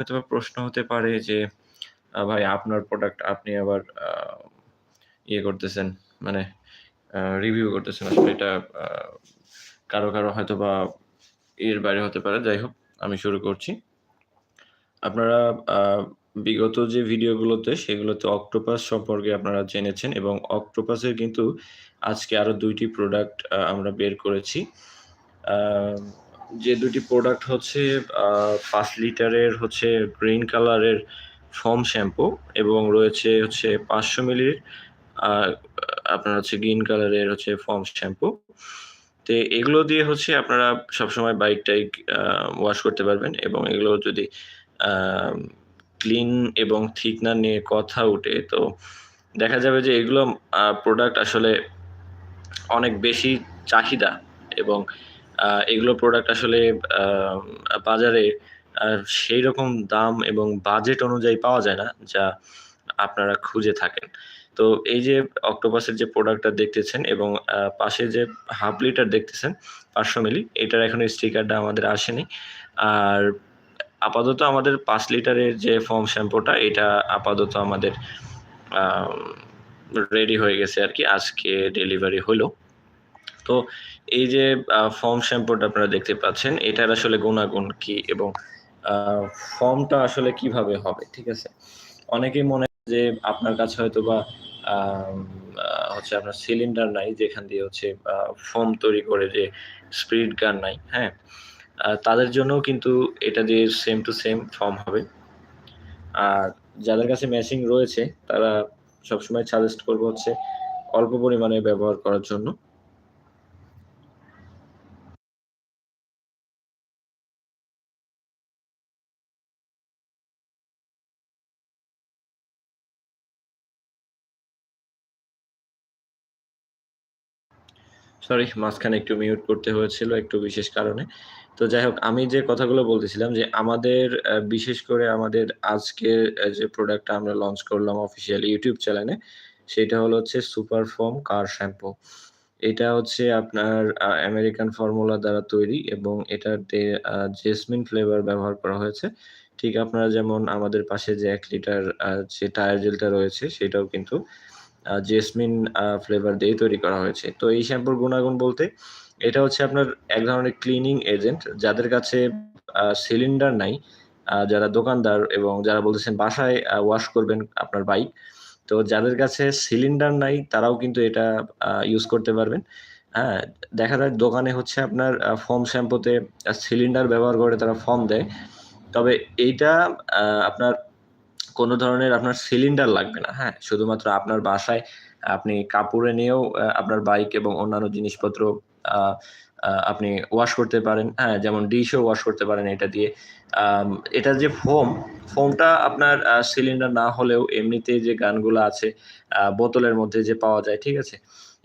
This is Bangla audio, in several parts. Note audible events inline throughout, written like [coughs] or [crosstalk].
হয়তোবা প্রশ্ন হতে পারে যে ভাই আপনার প্রোডাক্ট আপনি আবার ইয়ে করতেছেন মানে রিভিউ করতেছেন। আসলে এটা আ কারও, হয়তো বা এর বাইরে হতে পারে। যাই হোক আমি শুরু করছি। আপনারা বিগত যে ভিডিওগুলোতে সেগুলোতে অক্টোপাস সম্পর্কে আপনারা জেনেছেন এবং অক্টোপাসের কিন্তু আজকে আরও দুইটি প্রোডাক্ট আমরা বের করেছি। যে দুটি প্রোডাক্ট হচ্ছে পাঁচ লিটারের হচ্ছে গ্রিন কালারের ফর্ম শ্যাম্পু এবং রয়েছে হচ্ছে ৫০০ মিলির আপনার হচ্ছে গ্রিন কালারের হচ্ছে ফর্ম শ্যাম্পু। তো এগুলো দিয়ে হচ্ছে আপনারা সবসময় বাইক-টাইক ওয়াশ করতে পারবেন এবং এগুলো যদি ক্লিন এবং থিকনার নিয়ে কথা উঠে, তো দেখা যাবে যে এগুলো প্রোডাক্ট আসলে অনেক বেশি চাহিদা এবং এগুলো প্রোডাক্ট আসলে বাজারে সেই রকম দাম এবং বাজেট অনুযায়ী পাওয়া যায় না, যা আপনারা খুঁজে থাকেন। তো এই যে অক্টোপাসের যে প্রোডাক্টটা দেখতেছেন এবং পাশে যে হাফ লিটার দেখতেছেন ৫০০ মিলি এটার এখনও স্টিকারটা আমাদের আসেনি। আর আপাতত আমাদের পাঁচ লিটারের যে ফর্ম শ্যাম্পুটা এটা আপাতত আমাদের রেডি হয়ে গেছে আর কি আজকে ডেলিভারি হলো। তো এই যে ফর্ম শ্যাম্পুটা আপনারা দেখতে পাচ্ছেন, এটার আসলে গুণাগুণ কি এবং ফর্মটা আসলে কীভাবে হবে, ঠিক আছে? অনেকেই মনে যে আপনার কাছে হয়তো বা হচ্ছে আপনার সিলিন্ডার নাই যেখান দিয়ে হচ্ছে ফর্ম তৈরি করে যে স্পিরিট গান নাই, হ্যাঁ? তাদের জন্যও কিন্তু এটা দিয়ে সেম টু সেম ফর্ম হবে। আর যাদের কাছে মেশিন রয়েছে তারা সবসময় সাজেস্ট করব হচ্ছে অল্প পরিমাণে ব্যবহার করার জন্য। সরি মাঝখানে একটু মিউট করতে হয়েছিল একটু বিশেষ কারণে। তো যাই হোক, আমি যে কথাগুলো বলতেছিলাম যে আমাদের বিশেষ করে আমাদের আজকের যে প্রোডাক্টটা আমরা লঞ্চ করলাম অফিসিয়াল ইউটিউব চ্যানেলে, সেটা হলো হচ্ছে সুপার ফর্ম কার শ্যাম্পু। এটা হচ্ছে আপনার আমেরিকান ফর্মুলা দ্বারা তৈরি এবং এটাতে জেসমিন ফ্লেভার ব্যবহার করা হয়েছে। ঠিক আপনারা যেমন আমাদের পাশে যে এক লিটার যে টায়ার জেলটা রয়েছে, সেটাও কিন্তু জেসমিন ফ্লেভার দিয়ে তৈরি করা হয়েছে। তো এই শ্যাম্পুর গুণাগুণ বলতে এটা হচ্ছে আপনার এক ধরনের ক্লিনিং এজেন্ট যাদের কাছে সিলিন্ডার নাই, যারা দোকানদার এবং যারা বলতেছেন বাসায় ওয়াশ করবেন আপনার বাইক। তো যাদের কাছে সিলিন্ডার নাই তারাও কিন্তু এটা ইউজ করতে পারবেন। হ্যাঁ? দেখা যায় দোকানে হচ্ছে আপনার ফর্ম শ্যাম্পুতে সিলিন্ডার ব্যবহার করে তারা ফর্ম দেয়। তবে এইটা আপনার কোন ধরনের আপনার সিলিন্ডার লাগবে না, হ্যাঁ? শুধুমাত্র আপনার বাসায় আপনি কাপড়ে নিয়েও আপনার বাইক এবং অন্যান্য জিনিসপত্র আপনি ওয়াশ করতে পারেন, হ্যাঁ? যেমন ডিশও ওয়াশ করতে পারেন এটা দিয়ে। এটা যে ফোম, ফোমটা আপনার সিলিন্ডার না হলেও এমনিতে যে গানগুলো আছে বোতলের মধ্যে যে পাওয়া যায়, ঠিক আছে?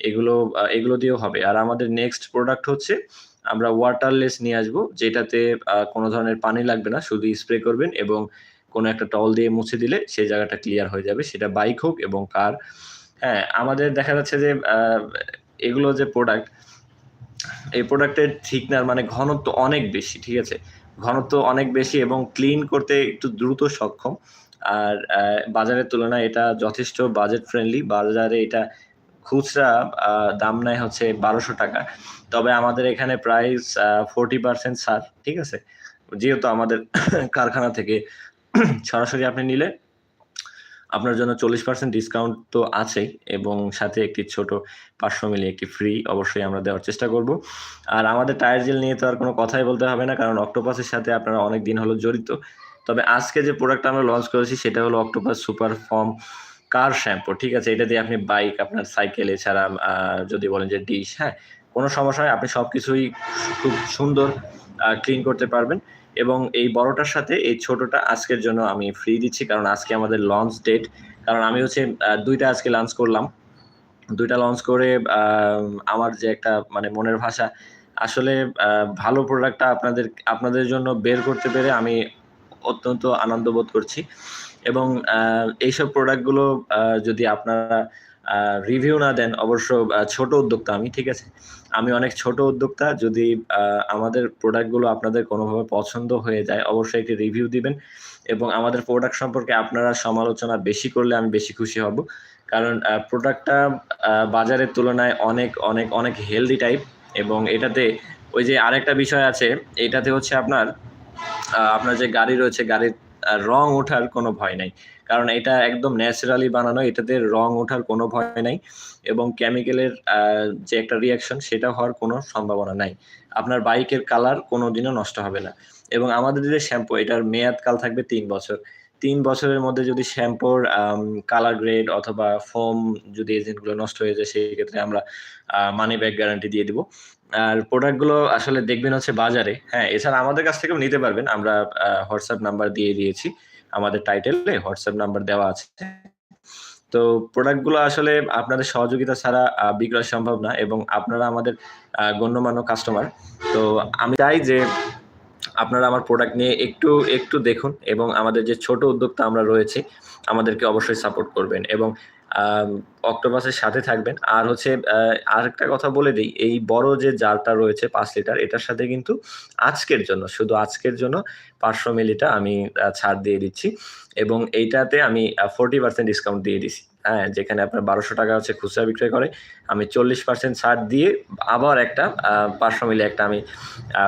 এগুলো এগুলো দিয়েও হবে। আর আমাদের নেক্সট প্রোডাক্ট হচ্ছে আমরা ওয়াটারলেস নিয়ে আসব যেটাতে কোনো ধরনের পানি লাগবে না। শুধু স্প্রে করবেন এবং কোন একটা টল দিয়ে মুছে দিলে সেই জায়গাটা ক্লিয়ার হয়ে যাবে। সেটা বাইক হোক এবং কার। হ্যাঁ, আমাদের দেখা যাচ্ছে যে এগুলো যে প্রোডাক্ট, এই প্রোডাক্টের থিকনার মানে ঘনত্ব অনেক বেশি, ঠিক আছে? ঘনত্ব অনেক বেশি এবং ক্লিন করতে একটু দ্রুত সক্ষম। আর বাজারের তুলনায় এটা যথেষ্ট বাজেট ফ্রেন্ডলি। বাজারে এটা খুচরা দাম নেয় হচ্ছে ৳১২০০ তবে আমাদের এখানে প্রাইস আ 40% ছাড়, ঠিক আছে? যেহেতু আমাদের [coughs] কারখানা থেকে সরাসরি আপনি নিলে আপনার জন্য 40% ডিসকাউন্ট তো আছেই এবং সাথে একটি ছোট ৫০০ মিলি একটি ফ্রি অবশ্যই আমরা দেওয়ার চেষ্টা করব। আর আমাদের টায়ার জেল নিয়ে তো আর কোনো কথাই বলতে হবে না কারণ অক্টোপাসের সাথে আপনারা অনেক দিন হলো জড়িত। তবে আজকে যে প্রোডাক্টটা আমরা লঞ্চ করেছি সেটা হলো octopus super foam car shampoo, ঠিক আছে? এটা দিয়ে আপনি বাইক, আপনার সাইকেল এছাড়া যদি বলেন যে ডিশ, হ্যাঁ? কোনো সমস্যা নাই আপনি সব কিছুই খুব সুন্দর ক্লিন করতে পারবেন এবং এই বড়টার সাথে এই ছোটটা আজকের জন্য আমি ফ্রি দিচ্ছি, কারণ আজকে আমাদের লঞ্চ ডেট। কারণ আমি হচ্ছে দুইটা আজকে লঞ্চ করলাম। দুইটা লঞ্চ করে আমার যে একটা মানে মনের ভাষা, আসলে ভালো প্রোডাক্টটা আপনাদের আপনাদের জন্য বের করতে পেরে আমি অত্যন্ত আনন্দ বোধ করছি এবং এইসব প্রোডাক্টগুলো যদি আপনারা রিভিউ না দেন অবশ্য ছোট উদ্যোক্তা আমি, ঠিক আছে? আমি অনেক ছোট উদ্যোক্তা। যদি আমাদের প্রোডাক্টগুলো আপনাদের কোনোভাবে পছন্দ হয়ে যায়, অবশ্যই একটি রিভিউ দিবেন এবং আমাদের প্রোডাক্ট সম্পর্কে আপনারা সমালোচনা বেশি করলে আমি বেশি খুশি হব। কারণ প্রোডাক্টটা বাজারের তুলনায় অনেক, অনেক, অনেক হেলদি টাইপ এবং এটাতে ওই যে আরেকটা বিষয় আছে, এটাতে হচ্ছে আপনার আপনার যে গাড়ি রয়েছে, গাড়ির রং ওঠার কোনো ভয় নাই। কারণ এটা একদম ন্যাচারালি বানানো। এটাতে রং ওঠার কোনো ভয় নাই এবং কেমিক্যালের যে একটা রিয়াকশন সেটা হওয়ার কোনো সম্ভাবনা নাই। আপনার বাইকের কালার কোনো দিনও নষ্ট হবে না এবং আমাদের যে শ্যাম্পু এটার মেয়াদকাল থাকবে তিন বছর। তিন বছরের মধ্যে যদি শ্যাম্পুর কালার গ্রেড অথবা ফোম যদি এজেন্টগুলো নষ্ট হয়ে যায়, সেক্ষেত্রে আমরা মানি ব্যাক গ্যারান্টি দিয়ে দিবো। আর প্রোডাক্টগুলো আসলে দেখবেন হচ্ছে বাজারে, হ্যাঁ? এছাড়া আমাদের কাছ থেকেও নিতে পারবেন। আমরা হোয়াটসঅ্যাপ নাম্বার দিয়ে দিয়েছি। আমাদের টাইটেলে হোয়াটসঅ্যাপ নাম্বার দেওয়া আছে। তো প্রোডাক্টগুলো আসলে আপনাদের সহযোগিতা ছাড়া বিক্রয় সম্ভব না এবং আপনারা আমাদের গণ্যমান্য কাস্টমার। তো আমি চাই যে আপনারা আমার প্রোডাক্ট নিয়ে একটু, একটু দেখুন এবং আমাদের যে ছোট উদ্যোক্তা আমরা রয়েছি, আমাদেরকে অবশ্যই সাপোর্ট করবেন এবং অক্টোপাসের সাথে থাকবেন। আর হচ্ছে আর আরেকটা কথা বলে দিই এই বড় যে জারটা রয়েছে পাঁচ লিটার, এটার সাথে কিন্তু আজকের জন্য, শুধু আজকের জন্য ৫০০ মিলিটা আমি ছাড় দিয়ে দিচ্ছি এবং এইটাতে আমি ফোরটি পার্সেন্ট ডিসকাউন্ট দিয়ে দিছি। হ্যাঁ? যেখানে আপনার ৳১২০০ হচ্ছে খুচরা বিক্রয় করে, আমি ৪০% ছাড় দিয়ে আবার একটা ৫০০ মিলি একটা আমি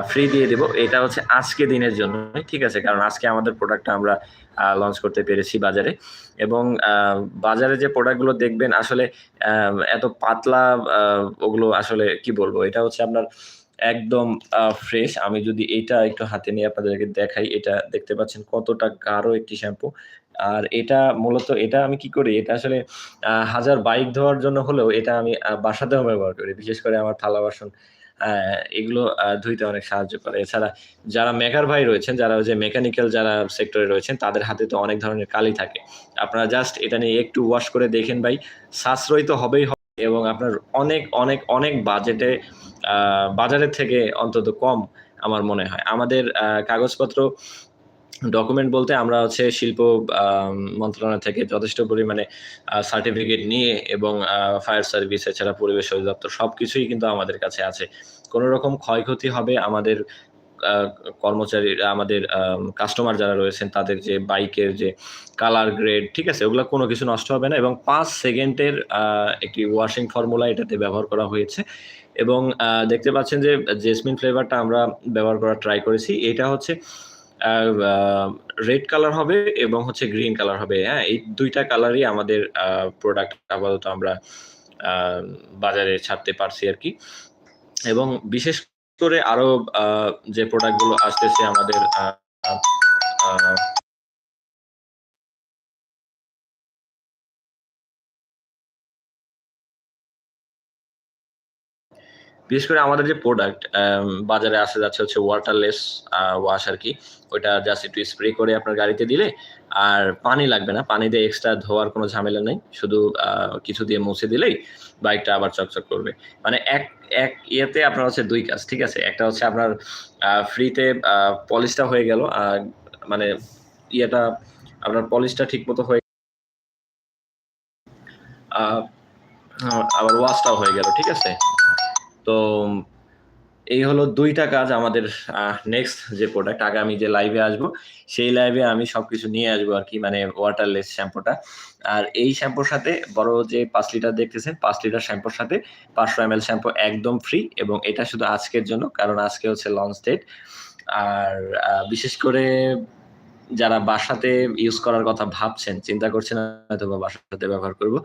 ফ্রি দিয়ে দেবো এটা হচ্ছে আজকে দিনের জন্য ঠিক আছে? কারণ আজকে আমাদের প্রোডাক্টটা আমরা লঞ্চ করতে পেরেছি বাজারে এবং বাজারে যে প্রোডাক্টগুলো দেখবেন আসলে এত পাতলা ওগুলো আসলে কি বলব? এটা হচ্ছে আপনার একদম ফ্রেশ। আমি যদি এটা একটু হাতে নিয়ে আপনাদেরকে দেখাই, এটা দেখতে পাচ্ছেন কতটা গাঢ় একটি শ্যাম্পু। আর এটা মূলত এটা আমি কি করি? এটা আসলে হাজার বাইক ধোয়ার জন্য হলেও এটা আমি বাসাতেও ব্যবহার করি। বিশেষ করে আমার থালা-বাসন এগুলো ধুইতে অনেক সাহায্য করে। এছাড়া যারা মেকার ভাই রয়েছেন, যারা যে মেকানিক্যাল যারা সেক্টরে রয়েছেন, তাদের হাতে তো অনেক ধরনের কালি থাকে। আপনারা জাস্ট এটা নিয়ে একটু ওয়াশ করে দেখেন ভাই, সাশ্রয়ী তো হবেই হবে এবং আপনার অনেক, অনেক, অনেক বাজেটে বাজারের থেকে অন্তত কম আমার মনে হয়। আমাদের কাগজপত্র ডকুমেন্ট বলতে আমরা হচ্ছে শিল্প মন্ত্রণালয় থেকে যথেষ্ট পরিমাণে সার্টিফিকেট নিয়ে এবং ফায়ার সার্ভিস এছাড়া পরিবেশ অধিদপ্তর সব কিছুই কিন্তু আমাদের কাছে আছে। কোন রকম ক্ষয়ক্ষতি হবে আমাদের আ কর্মচারীরা আমাদের কাস্টমার যারা রয়েছেন তাদের যে বাইকের যে কালার গ্রেড, ঠিক আছে? ওগুলো কোনো কিছু নষ্ট হবে না এবং পাঁচ সেকেন্ডের একটি ওয়াশিং ফর্মুলা এটাতে ব্যবহার করা হয়েছে এবং দেখতে পাচ্ছেন যে জেসমিন ফ্লেভারটা আমরা ব্যবহার করা ট্রাই করেছি। এটা হচ্ছে রেড কালার হবে এবং হচ্ছে গ্রিন কালার হবে, হ্যাঁ? এই দুইটা কালারই আমাদের প্রোডাক্ট আপাতত আমরা বাজারে ছাড়তে পারছি আর কি এবং বিশেষ করে আরও যে প্রোডাক্টগুলো আসতেছে আমাদের বিশেষ করে আমাদের যে প্রোডাক্ট বাজারে আসা যাচ্ছে হচ্ছে ওয়াটারলেস ওয়াশ আর কি ওইটা জাস্ট একটু স্প্রে করে আপনার গাড়িতে দিলে আর পানি লাগবে না। পানি দিয়ে এক্সট্রা ধোয়ার কোনো ঝামেলা নেই। শুধু কিছু দিয়ে মুছে দিলেই বাইকটা আবার চকচক করবে। মানে এক এক ইয়েতে আপনার হচ্ছে দুই কাজ, ঠিক আছে? একটা হচ্ছে আপনার ফ্রিতে পলিশটা হয়ে গেল। মানে ইয়েটা আপনার পলিশটা ঠিক মতো হয়ে আবার ওয়াশটাও হয়ে গেল, ঠিক আছে? তো এই হলো দুইটা কাজ আমাদের নেক্সট যে প্রোডাক্ট আগামী যে লাইভে আসব, সেই লাইভে আমি সবকিছু নিয়ে আসব আর কি মানে ওয়াটারলেস শ্যাম্পুটা। আর এই শ্যাম্পুর সাথে বড় যে পাঁচ লিটার দেখতেছেন, পাঁচ লিটার শ্যাম্পুর সাথে ৫০০ এমএল শ্যাম্পু একদম ফ্রি এবং এটা শুধু আজকের জন্য। কারণ আজকে হচ্ছে লঞ্চ ডেট। আর বিশেষ করে যারা বাসাতে ইউজ করার কথা ভাবছেন, চিন্তা করছেন হয়তোবা বাসাতে ব্যবহার করব।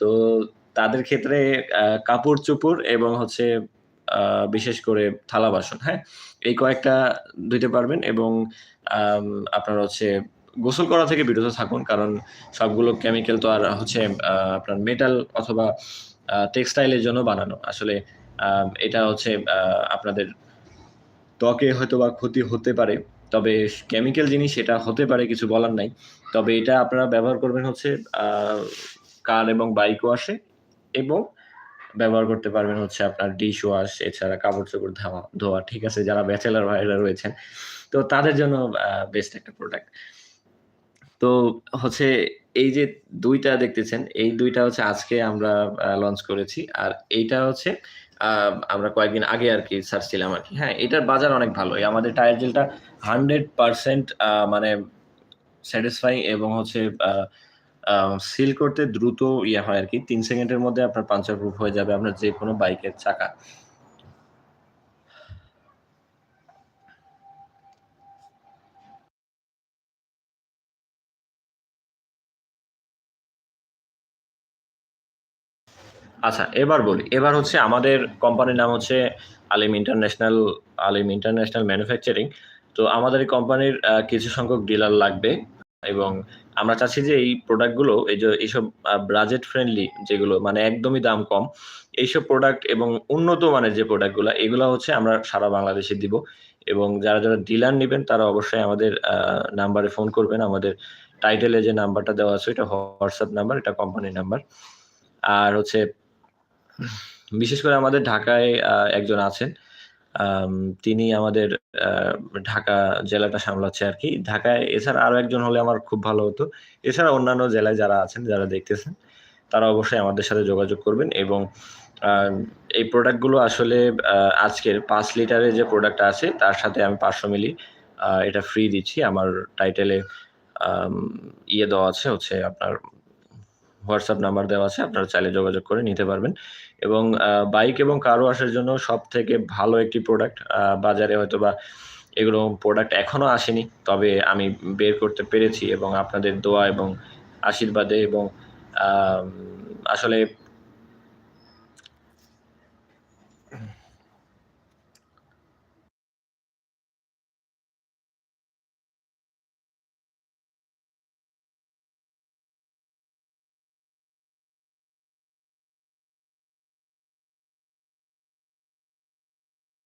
তো তাদের ক্ষেত্রে কাপড়-চোপড় এবং হচ্ছে বিশেষ করে থালা-বাসন, হ্যাঁ? এই কয়েকটা ধুইতে পারবেন এবং আপনার হচ্ছে গোসল করা থেকে বিরত থাকুন। কারণ সবগুলো কেমিক্যাল তো আর হচ্ছে আপনার মেটাল অথবা টেক্সটাইলের জন্য বানানো। আসলে এটা হচ্ছে আপনাদের ত্বকে হয়তো বা ক্ষতি হতে পারে। তবে কেমিক্যাল জিনিস এটা হতে পারে কিছু বলার নাই। তবে এটা আপনারা ব্যবহার করবেন হচ্ছে কার এবং বাইক ওয়াশে এবং ব্যবহার করতে পারবেন হচ্ছে আপনার ডিশ ওয়াশ এছাড়া কাপড়-চোপড় ধাওয়া ধোয়া, ঠিক আছে? যারা ব্যাচেলার ভাইরা রয়েছেন। তো তাদের জন্য বেস্ট একটা প্রোডাক্ট। তো হচ্ছে এই যে দুইটা দেখতেছেন, এই দুইটা হচ্ছে আজকে আমরা লঞ্চ করেছি। আর এইটা হচ্ছে আমরা কয়েকদিন আগে আরকি আর কি হ্যাঁ? এটার বাজার অনেক ভালো। এই আমাদের টায়ার জেলটা 100% আ মানে স্যাটিসফাইং এবং হচ্ছে সিল করতে দ্রুত ইয়ে হয় আরকি। ৩ সেকেন্ডের মধ্যে আপনার পাঞ্চার প্রুফ হয়ে যাবে আপনার যেকোনো বাইকের চাকা। আচ্ছা, এবার বলি। এবার হচ্ছে আমাদের কোম্পানির নাম হচ্ছে Alim international Alim international manufacturing. তো আমাদের কোম্পানির কিছু সংখ্যক ডিলার লাগবে এবং আমরা চাচ্ছি যে এই প্রোডাক্টগুলো এই যে এইসব বাজেট ফ্রেন্ডলি যেগুলো মানে একদমই দাম কম। এইসব প্রোডাক্ট এবং উন্নত মানের যে প্রোডাক্টগুলো এগুলো হচ্ছে আমরা সারা বাংলাদেশে দিব। এবং যারা, যারা ডিলার নেবেন তারা অবশ্যই আমাদের নাম্বারে ফোন করবেন। আমাদের টাইটেলে যে নাম্বারটা দেওয়া আছে এটা হোয়াটসঅ্যাপ নাম্বার, এটা কোম্পানির নাম্বার। আর হচ্ছে বিশেষ করে আমাদের ঢাকায় একজন আছেন। তিনি আমাদের ঢাকা জেলাটা সামলাচ্ছে আর কি ঢাকায় এছাড়া আরও একজন হলে আমার খুব ভালো হতো। এছাড়া অন্যান্য জেলায় যারা আছেন, যারা দেখতেছেন, তারা অবশ্যই আমাদের সাথে যোগাযোগ করবেন এবং এই প্রোডাক্টগুলো আসলে আজকের পাঁচ লিটারের যে প্রোডাক্ট আছে তার সাথে আমি ৫০০ মিলি এটা ফ্রি দিচ্ছি। আমার টাইটেলে ইয়ে দেওয়া আছে হচ্ছে আপনার WhatsApp নাম্বার দেওয়া আছে। আপনারা চাইলে যোগাযোগ করে নিতে পারবেন। এবং বাইক এবং কার ওয়াশের জন্য সব থেকে ভালো একটি প্রোডাক্ট বাজারে হয়তো বা এগুলো প্রোডাক্ট এখনও আসেনি। তবে আমি বের করতে পেরেছি এবং আপনাদের দোয়া এবং আশীর্বাদে এবং আসলে